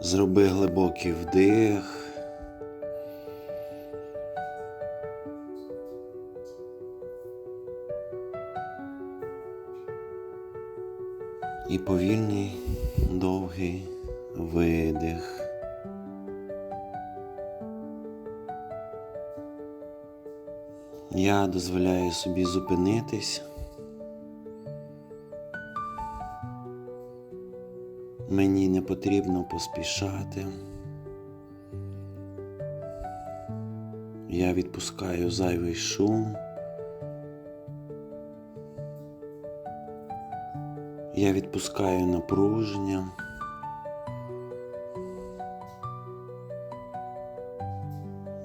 Зроби глибокий вдих. І повільний довгий видих. Я дозволяю собі зупинитись. Мені не потрібно поспішати. Я відпускаю зайвий шум. Я відпускаю напруження.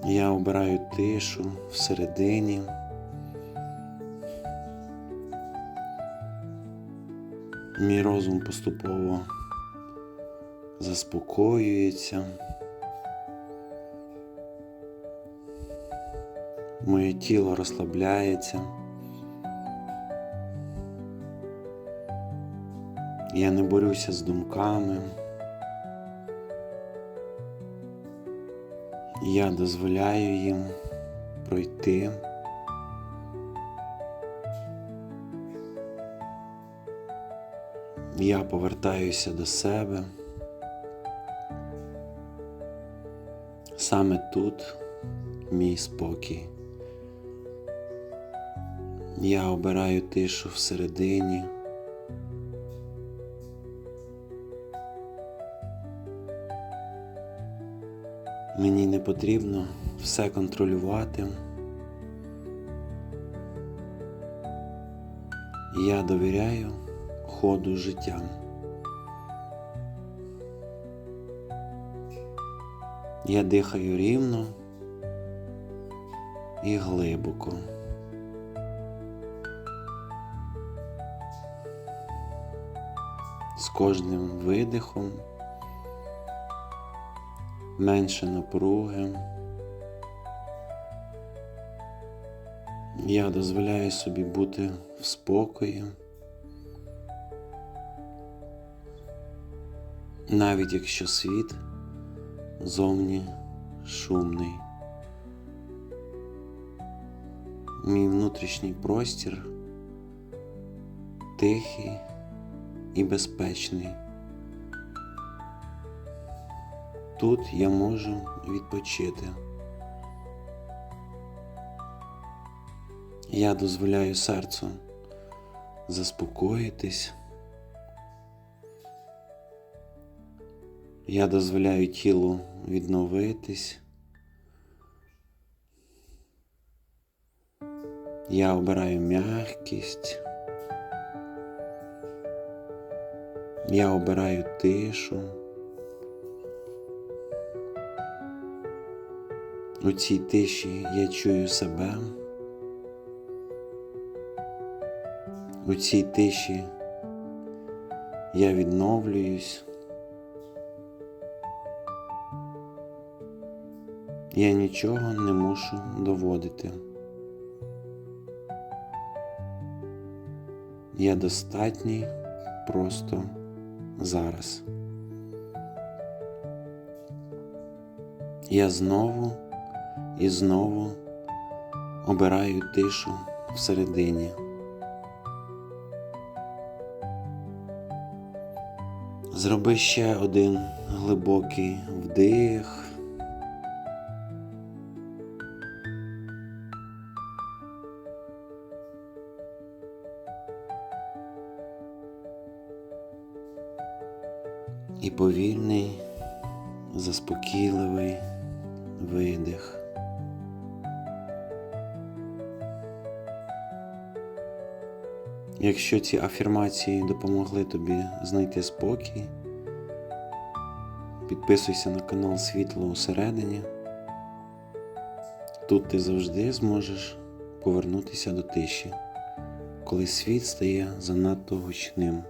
Я обираю тишу всередині. Мій розум поступово заспокоюється. Моє тіло розслабляється. Я не борюся з думками. Я дозволяю їм пройти. Я повертаюся до себе. Саме тут мій спокій. Я обираю тишу всередині. Мені не потрібно все контролювати. Я довіряю ходу життя. Я дихаю рівно і глибоко. З кожним видихом менше напруги. Я дозволяю собі бути в спокої. Навіть якщо світ зовні шумний. Мій внутрішній простір тихий і безпечний. Тут я можу відпочити. Я дозволяю серцю заспокоїтись. Я дозволяю тілу відновитись. Я обираю м'якість. Я обираю тишу. У цій тиші я чую себе. У цій тиші я відновлююсь. Я нічого не мушу доводити. Я достатній просто зараз. Я знову і знову обираю тишу всередині. Зроби ще один глибокий вдих. І повільний, заспокійливий видих. Якщо ці афірмації допомогли тобі знайти спокій, підписуйся на канал Світло усередині. Тут ти завжди зможеш повернутися до тиші, коли світ стає занадто гучним.